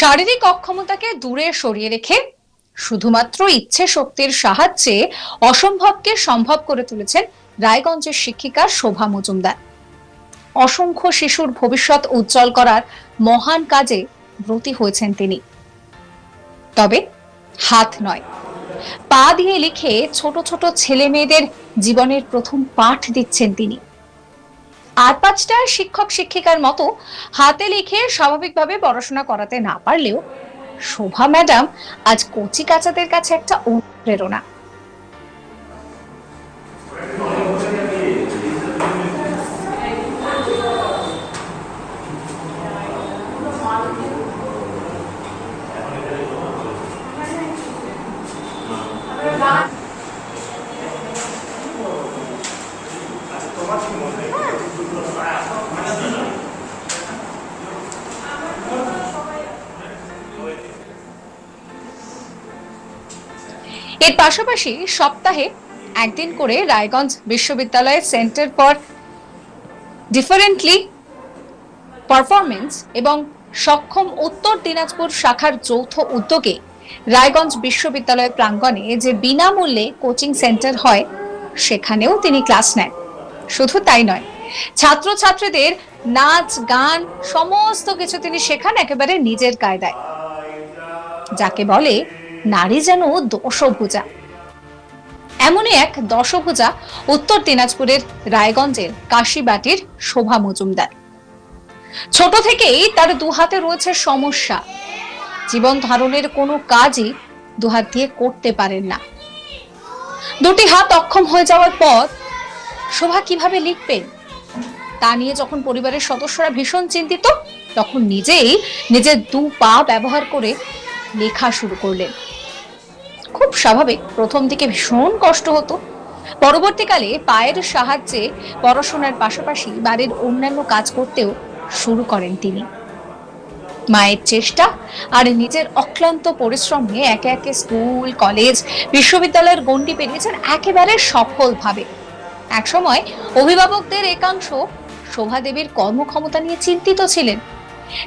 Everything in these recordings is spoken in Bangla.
শারীরিক অক্ষমতাকে দূরে সরিয়ে রেখে শুধুমাত্র ইচ্ছে শক্তির সাহায্যে অসম্ভবকে সম্ভব করে তুলেছেন রায়গঞ্জের শিক্ষিকা শোভা মজুমদার। অসংখ্য শিশুর ভবিষ্যৎ উজ্জ্বল করার মহান কাজে ব্রতী হয়েছেন তিনি। তবে হাত নয়, পা দিয়ে লিখে ছোট ছোট ছেলে মেয়েদের জীবনের প্রথম পাঠ দিচ্ছেন তিনি। আর পাঁচটা শিক্ষক শিক্ষিকার মতো হাতে লিখে স্বাভাবিকভাবে পড়াশোনা করাতে না পারলেও শোভা ম্যাডাম আজ কচি কাচাদের কাছে একটা অনুপ্রেরণা। এর পাশাপাশি সপ্তাহে একদিন করে রায়গঞ্জ বিশ্ববিদ্যালয়ের সেন্টার ফর ডিফারেন্টলি পারফরমেন্স এবং সক্ষম উত্তর দিনাজপুর শাখার যৌথ উদ্যোগে রায়গঞ্জ বিশ্ববিদ্যালয় প্রাঙ্গণে যে বিনামূল্যে কোচিং সেন্টার হয়, সেখানেও তিনি ক্লাস নেন। শুধু তাই নয়, ছাত্রছাত্রীদের নাচ, গান, সমস্ত কিছু তিনি শেখান একেবারে নিজের কায়দায়। যাকে বলে নারী যেন দশভুজা। এমনই এক দশভুজা উত্তর দিনাজপুরের রায়গঞ্জের কাশিবাটির শোভা মজুমদার। ছোট থেকেই তার দু হাতে রয়েছে সমস্যা। জীবন ধারণের কোনো কাজই দুহাত দিয়ে করতে পারেন না। দুটি হাত অক্ষম হয়ে যাওয়ার পর শোভা কীভাবে লিখবেন? তা নিয়ে যখন পরিবারের সদস্যরা ভীষণ চিন্তিত, তখন নিজেই নিজের দু পা ব্যবহার করে লেখা শুরু করলেন। খুব স্বাভাবিক। প্রথম দিকে ভীষণ কষ্ট হতো। পরবর্তীকালে পায়ের সাহায্যে পড়াশোনার পাশাপাশি বাড়ির অন্যান্য কাজ করতেও শুরু করেন তিনি। মায়ের চেষ্টা আর নিজের অক্লান্ত পরিশ্রমে একে একে স্কুল, কলেজ, বিশ্ববিদ্যালয়ের গণ্ডি পেরিয়েছেন একেবারে সফলভাবে। একসময় অভিভাবকদের একাংশ শোভা দেবীর কর্মক্ষমতা নিয়ে চিন্তিত ছিলেন।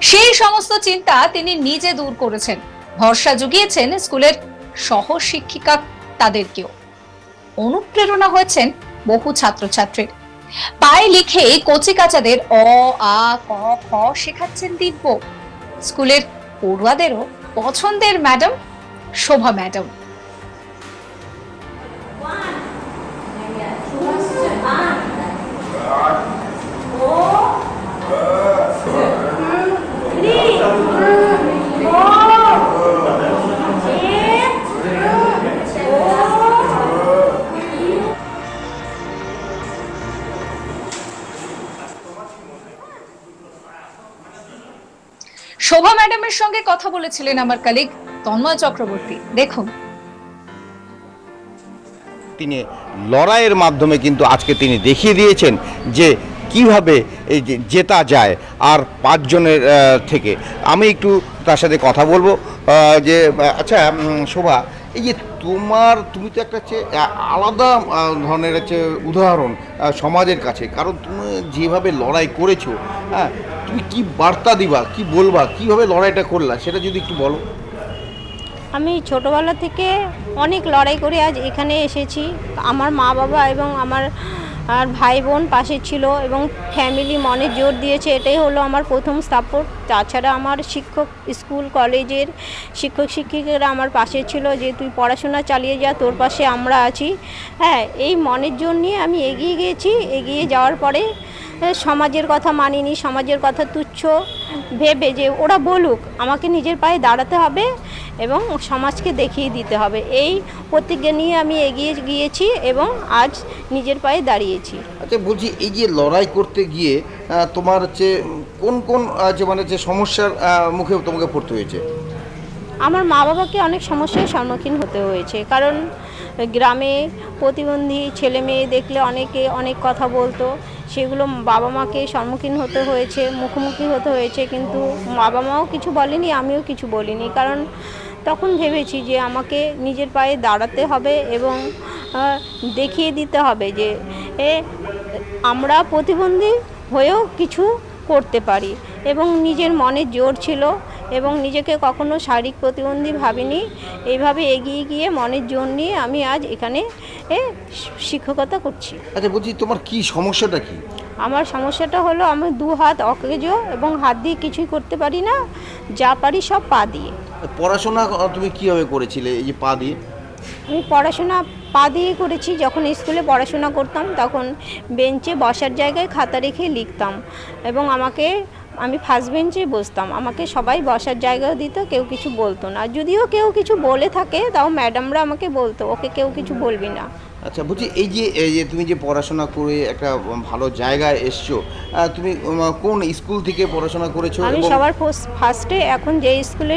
সেই সমস্ত চিন্তা তিনি নিজে দূর করেছেন। ভরসা জুগিয়েছেন স্কুলের সহ শিক্ষিকা তাদেরকেও। অনুপ্রেরণা হয়েছেন বহু ছাত্রছাত্রীর। পায়ে লিখে কচি কাচাদের অ, আ, ক, খ শেখাচ্ছেন দিব্য। স্কুলের পড়ুয়াদেরও পছন্দের ম্যাডাম, শোভা ম্যাডাম। শোভা সঙ্গে কথা বলেছিলেন আমার কালিক তন্ময় চক্রবর্তী। দেখুন। তিনি লড়াইয়ের মাধ্যমে কিন্তু আজকে তিনি দেখিয়ে দিয়েছেন যে কীভাবে এই জেতা যায় আর পাঁচজনের থেকে। আমি একটু তার সাথে কথা বলব যে আচ্ছা শোভা এই যে তোমার, তুমি তো একটা হচ্ছে আলাদা ধরনের হচ্ছে উদাহরণ সমাজের কাছে। কারণ তুমি যেভাবে লড়াই করেছ হ্যাঁ তুমি কি বার্তা দিবা, কি বলবা, কীভাবে লড়াইটা করলা, সেটা যদি একটু বলো। আমি ছোটোবেলা থেকে অনেক লড়াই করে আজ এখানে এসেছি। আমার মা বাবা এবং আমার আর ভাই বোন পাশে ছিল এবং ফ্যামিলি মনে জোর দিয়েছে, এটাই হলো আমার প্রথম সাপোর্ট তাছাড়া আমার শিক্ষক স্কুল, কলেজের শিক্ষক শিক্ষিকারা আমার পাশে ছিল যে, তুই পড়াশোনা চালিয়ে যা, তোর পাশে আমরা আছি। হ্যাঁ এই মনের জোর নিয়ে আমি এগিয়ে গিয়েছি। এগিয়ে যাওয়ার পরে সমাজের কথা মানিনি সমাজের কথা তুচ্ছ ভেবে যে ওরা বলুক আমাকে নিজের পায়ে দাঁড়াতে হবে এবং সমাজকে দেখিয়ে দিতে হবে। এই প্রতিজ্ঞা নিয়ে আমি এগিয়ে গিয়েছি এবং আজ নিজের পায়ে দাঁড়িয়েছি। আচ্ছা বলছি এই যে লড়াই করতে গিয়ে তোমার হচ্ছে কোন কোন যে মানে যে সমস্যার মুখে তোমাকে পড়তে হয়েছে? আমার মা বাবাকে অনেক সমস্যার সম্মুখীন হতে হয়েছে। কারণ গ্রামে প্রতিবন্ধী ছেলে মেয়ে দেখলে অনেকে অনেক কথা বলতো। সেগুলো বাবা মাকে সম্মুখীন হতে হয়েছে, মুখোমুখি হতে হয়েছে, কিন্তু বাবা মাও কিছু বলেনি, আমিও কিছু বলিনি। কারণ তখন ভেবেছি যে আমাকে নিজের পায়ে দাঁড়াতে হবে এবং দেখিয়ে দিতে হবে যে, এ, আমরা প্রতিবন্ধী হয়েও কিছু করতে পারি। এবং নিজের মনে জোর ছিল এবং নিজেকে কখনো শারীরিক প্রতিবন্ধী ভাবিনি। এইভাবে এগিয়ে গিয়ে মনের জোর নিয়ে আমি আজ এখানে এ, শিক্ষকতা করছি। আচ্ছা বলছি তোমার কি সমস্যাটা কি? আমার সমস্যাটা হলো আমি দু হাত অকেজ এবং হাত দিয়ে কিছুই করতে পারি না যা পারি সব পা দিয়ে। পড়াশোনা তুমি কীভাবে করেছিলে এই যে পা দিয়ে? আমি পড়াশোনা পা দিয়ে করেছি যখন স্কুলে পড়াশোনা করতাম তখন বেঞ্চে বসার জায়গায় খাতা রেখে লিখতাম এবং আমাকে আমি ফার্স্ট বেঞ্চেই বসতাম। আমাকে সবাই বসার জায়গাও দিত কেউ কিছু বলতো না। যদিও কেউ কিছু বলে থাকে তাও ম্যাডামরা আমাকে বলতো ওকে কেউ কিছু বলবি না। আচ্ছা বলছি এই যে এই যে তুমি যে পড়াশোনা করে একটা ভালো জায়গায় এসছো তুমি কোন স্কুল থেকে পড়াশোনা করেছ আমি সবার ফার্স্টে এখন যে স্কুলে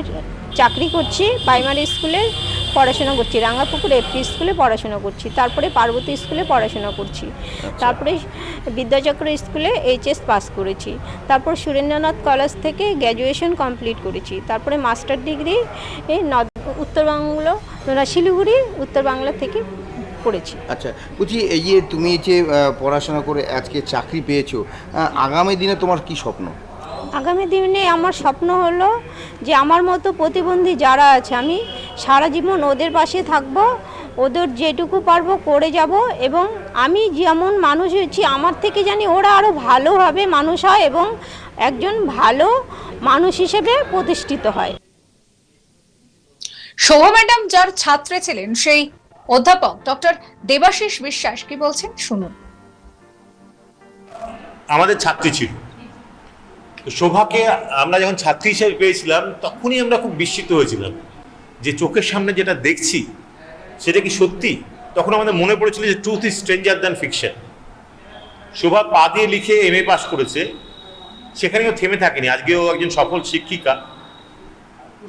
চাকরি করছি প্রাইমারি স্কুলে পড়াশোনা করছি। রাঙ্গাপুকুর এপি স্কুলে পড়াশোনা করছি। তারপরে পার্বতী স্কুলে পড়াশোনা করছি। তারপরে বিদ্যাচক্র স্কুলে এইচএস পাস করেছি। তারপর সুরেন্দ্রনাথ কলেজ থেকে গ্র্যাজুয়েশন কমপ্লিট করেছি। তারপরে মাস্টার ডিগ্রি এই উত্তরবাংলা শিলিগুড়ি উত্তর বাংলা থেকে পড়েছি। আচ্ছা বলছি এই যে তুমি যে পড়াশোনা করে আজকে চাকরি পেয়েছ আগামী দিনে তোমার কি স্বপ্ন? আগামী দিনে আমার স্বপ্ন হলো যে আমার মতো প্রতিবন্ধী যারা আছে আমি সারা জীবন ওদের পাশে থাকব ওদের যেটুকু পারব করে যাব এবং আমি যেমন মানুষ হয়েছি আমার থেকে জানি ওরা আরও ভালোভাবে মানুষ হয় এবং একজন ভালো মানুষ হিসেবে প্রতিষ্ঠিত হয়। শোভা ম্যাডাম যার ছাত্রে ছিলেন সেই অধ্যাপক ডক্টর দেবাশিস বিশ্বাস কি বলছেন? শুনুন। আমাদের ছাত্রী ছিল। শোভাকে আমরা যখন ছাত্রী হিসেবে পেয়েছিলাম তখনই আমরা খুব বিস্মিত হয়েছিলাম। যে চোখের সামনে যেটা দেখছি, সেটা কি সত্যি? তখন আমাদের মনে পড়েছিল যে truth is stranger than fiction Shobha পা দিয়ে লিখে এম এ পাস করেছে। সেখানেও থেমে থাকেনি। আজকেও একজন সফল শিক্ষিকা।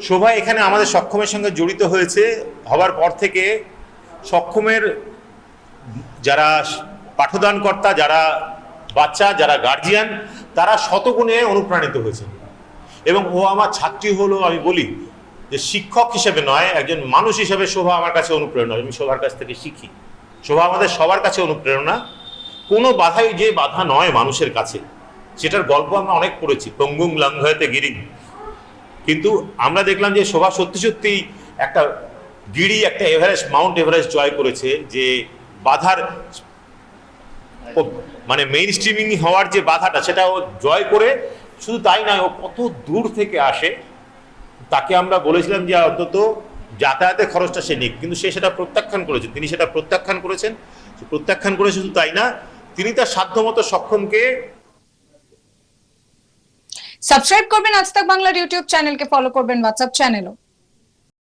শোভা এখানে আমাদের সক্ষমের সঙ্গে জড়িত হয়েছে। হবার পর থেকে সক্ষমের যারা পাঠদানকর্তা, যারা বাচ্চা, যারা গার্জিয়ান তারা শতগুণে অনুপ্রাণিত হয়েছেন এবং ও আমার ছাত্রী হলো আমি বলি যে শিক্ষক হিসেবে নয়, একজন মানুষ হিসেবে শোভা আমার কাছে অনুপ্রেরণা। আমি শোভার কাছ থেকে শিখি। শোভা আমাদের সবার কাছে অনুপ্রেরণা। কোনো বাধাই যে বাধা নয় মানুষের কাছে, সেটার গল্প আমরা অনেক পড়েছি, পঙ্গুং লাঙ্ঘয়তে গিরিং। কিন্তু আমরা দেখলাম যে শোভা সত্যি সত্যি একটা গিরি, একটা এভারেস্ট, মাউন্ট এভারেস্ট জয় করেছে যে বাধার মানে মেইন স্ট্রিমিং হওয়ার যে বাধাটা সেটা ও জয় করে শুধু তাই নয়, ও কত দূর থেকে আসে তাকে আমরা বলেছিলাম যে অন্তত যাতায়াতের খরচটা সে নিক, কিন্তু সে সেটা প্রত্যাখ্যান করেছেন তিনি সেটা প্রত্যাখ্যান করেছেন। প্রত্যাখ্যান করেছে শুধু তাই না, তিনি তার সাধ্যমতো সক্ষমকে সাবস্ক্রাইব করবেন আজ বাংলার ইউটিউব চ্যানেলকে ফলো করবেন হোয়াটসঅ্যাপ চ্যানেলও